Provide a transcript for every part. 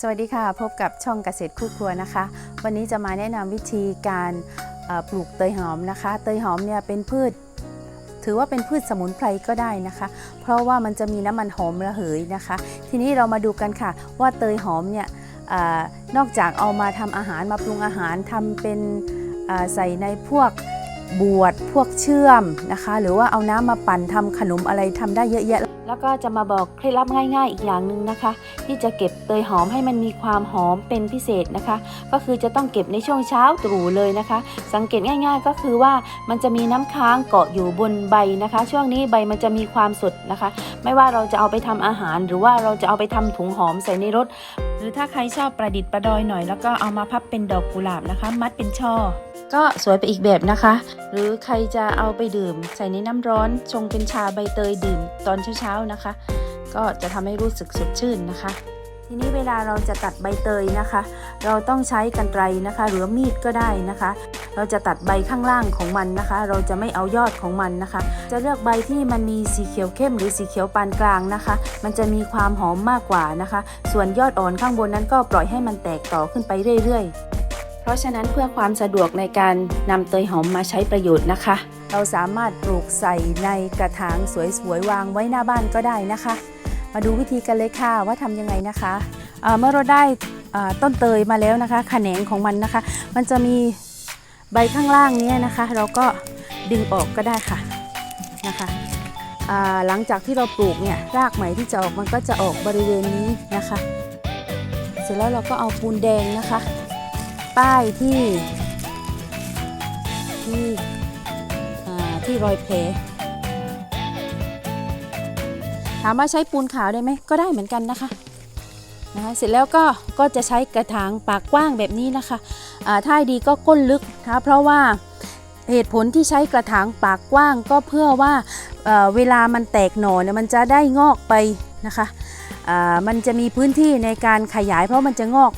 สวัสดีค่ะพบกับช่องเกษตรคู่ครัวนะคะ วันนี้จะมาแนะนำวิธีการปลูกเตยหอมนะคะ เตยหอมเนี่ยเป็นพืช ถือว่าเป็นพืชสมุนไพรก็ได้นะคะ เพราะว่ามันจะมีน้ำมันหอมระเหยนะคะ ทีนี้เรามาดูกันค่ะ ว่าเตยหอมเนี่ยอนอกจากเอามาทำอาหารมาปรุงอาหารทำเป็นใส่ในพวก บวชพวกเชื่อมนะคะ หรือว่าเอาน้ำมาปั่นทำขนมอะไรทำได้เยอะแยะ แล้วก็จะมาบอกเคล็ดลับง่าย ๆ อีกอย่างหนึ่งนะคะ ที่จะเก็บเตยหอมให้มันมีความหอมเป็นพิเศษนะคะ ก็คือจะต้องเก็บในช่วงเช้าตรู่เลยนะคะ สังเกตง่าย ๆ ก็คือว่ามันจะมีน้ำค้างเกาะอยู่บนใบนะคะ ช่วงนี้ใบมันจะมีความสดนะคะ ไม่ว่าเราจะเอาไปทำอาหาร หรือว่าเราจะเอาไปทำถุงหอมใส่ในรถ หรือถ้าใครชอบประดิษฐ์ประดอยหน่อย แล้วก็เอามาพับเป็นดอกกุหลาบนะคะ มัดเป็นช่อ ก็สวยไปอีกแบบนะคะ หรือใครจะเอาไปดื่ม ใส่ในน้ำร้อนชงเป็นชาใบเตยดื่มตอนเช้าๆนะคะ ก็จะทำให้รู้สึกสดชื่นนะคะ ทีนี้เวลาเราจะตัดใบเตยนะคะ เราต้องใช้กรรไกรนะคะ หรือมีดก็ได้นะคะ เราจะตัดใบข้างล่างของมันนะคะ เราจะไม่เอายอดของมันนะคะ จะเลือกใบที่มันมีสีเขียวเข้มหรือสีเขียวปานกลางนะคะ มันจะมีความหอมมากกว่านะคะ ส่วนยอดอ่อนข้างบนนั้นก็ปล่อยให้มันแตกต่อขึ้นไปเรื่อยๆ เพราะฉะนั้นเพื่อความสะดวกในการนำเตยหอมมาใช้ประโยชน์นะคะ เราสามารถปลูกใส่ในกระถางสวยๆวางไว้หน้าบ้านก็ได้นะคะ มาดูวิธีกันเลยค่ะว่าทำยังไงนะคะเเมื่อเราได้ต้นเตยมาแล้วนะคะ แขนงของมันนะคะ มันจะมีใบข้างล่างนี้นะคะ เราก็ดึงออกก็ได้ค่ะนะคะหลังจากที่เราปลูกเนี่ยรากใหม่ที่จะออกมันก็จะออกบริเวณนี้นะคะ เสร็จแล้วเราก็เอาปูนแดงนะคะ ป้ายที่ ที่อ่าที่รอยแผลถามว่าใช้ปูนขาวได้ไหมก็ได้เหมือนกันนะคะนะคะเสร็จแล้วก็ก็จะใช้กระถางปากกว้างแบบนี้นะคะอ่าถ้าดีก็ก้นลึกนะเพราะว่าเหตุผลที่ใช้กระถางปากกว้างก็เพื่อว่าเอ่อเวลามันแตกหน่อเนี่ยมันจะได้งอกไปนะคะ มันจะมีพื้นที่ในการขยายเพราะมันจะงอก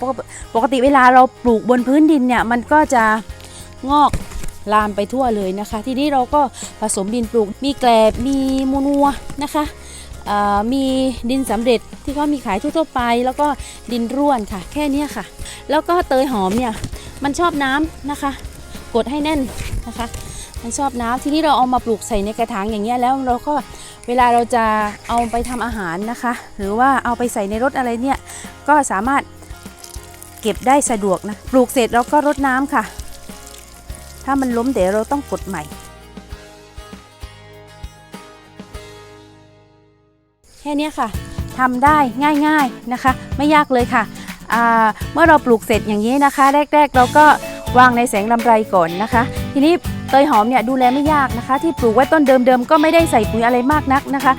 ปกติเวลาเราปลูกบนพื้นดินเนี่ยมันก็จะงอกลามไปทั่วเลยนะคะ ทีนี้เราก็ผสมดินปลูก มีแกลบมีมูนัวนะคะมีดินสำเร็จที่เขามีขายทั่วๆไป แล้วก็ดินร่วนค่ะ แค่นี้ค่ะ แล้วก็เตยหอมเนี่ยมันชอบน้ำนะคะ กดให้แน่นนะคะ มันชอบน้ำทีนี้เราเอามาปลูกใส่ในกระถางอย่างเงี้ยแล้วเราก็เวลาเราจะเอาไปทำอาหารนะคะ หรือว่าเอาไปใส่ในรถอะไรเนี่ยก็สามารถเก็บได้สะดวกนะปลูกเสร็จเราก็รดน้ำค่ะ ถ้ามันล้มเดี๋ยวเราต้องกดใหม่ แค่นี้ค่ะทำได้ง่ายๆนะคะ ไม่ยากเลยค่ะเมื่อเราปลูกเสร็จอย่างนี้นะคะ แรก ๆ เราก็ วางในแสงลำไรก่อนนะคะ ทีนี้เตยหอมเนี่ยดูแลไม่ยากนะคะ ที่ปลูกไว้ต้นเดิมๆก็ไม่ได้ใส่ปุ๋ยอะไรมากนักนะคะ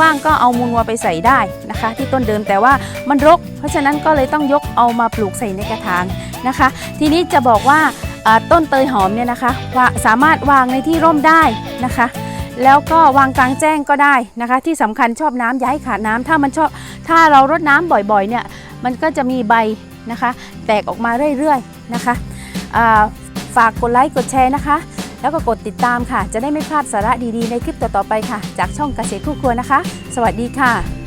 ว่างๆก็เอามูลวัวไปใส่ได้นะคะ ที่ต้นเดิมแต่ว่ามันรก เพราะฉะนั้นก็เลยต้องยกเอามาปลูกใส่ในกระถางนะคะ ทีนี้จะบอกว่าต้นเตยหอมเนี่ยนะคะสามารถวางในที่ร่มได้นะคะ แล้วก็วางกลางแจ้งก็ได้นะคะ ที่สำคัญชอบน้ำอย่าให้ขาดน้ำถ้ามันชอบถ้าเรารดน้ำบ่อยๆเนี่ยมันก็จะมีใบนะคะ แตกออกมาเรื่อยๆนะคะ ฝากกดไลค์กดแชร์นะคะ แล้วก็กดติดตามค่ะ จะได้ไม่พลาดสาระดีๆ ในคลิปต่อๆไปค่ะ จากช่องเกษตรคู่ครัวนะคะ สวัสดีค่ะ